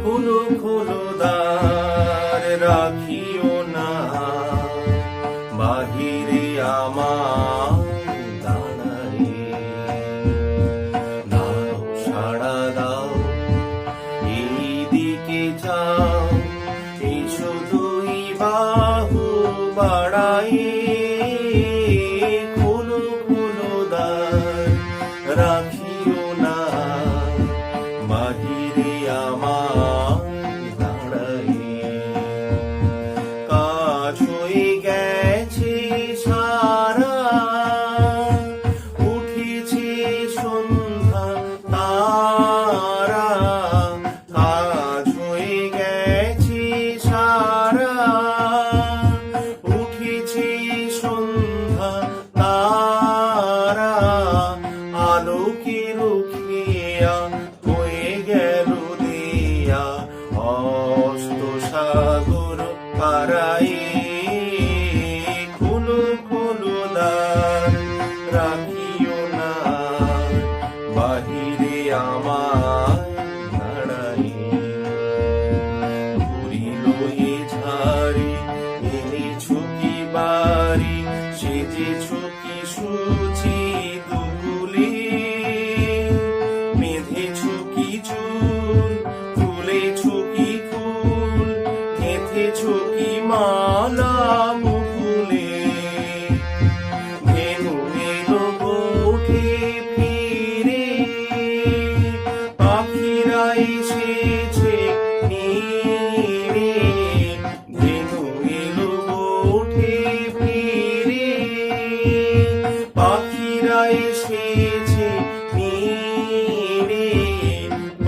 খুলো খুলো দ্বার রাখিও না। বাহিরে আমার দাঁড়ায়ে দাও সাড়া দাও এই দিকে যাও এই শুধুই আলোকে রুখিয়া হয়ে গেল দিয়া? অস্ত সাগর পারায়ে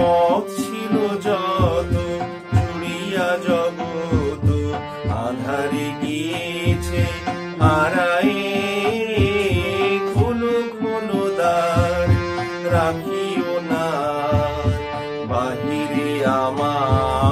পথ ছিল যত জুড়িয়া জগত আধারে গিয়েছে হারায়ে খুলো খুলো দ্বার, রাখিও না, বাহিরে আমার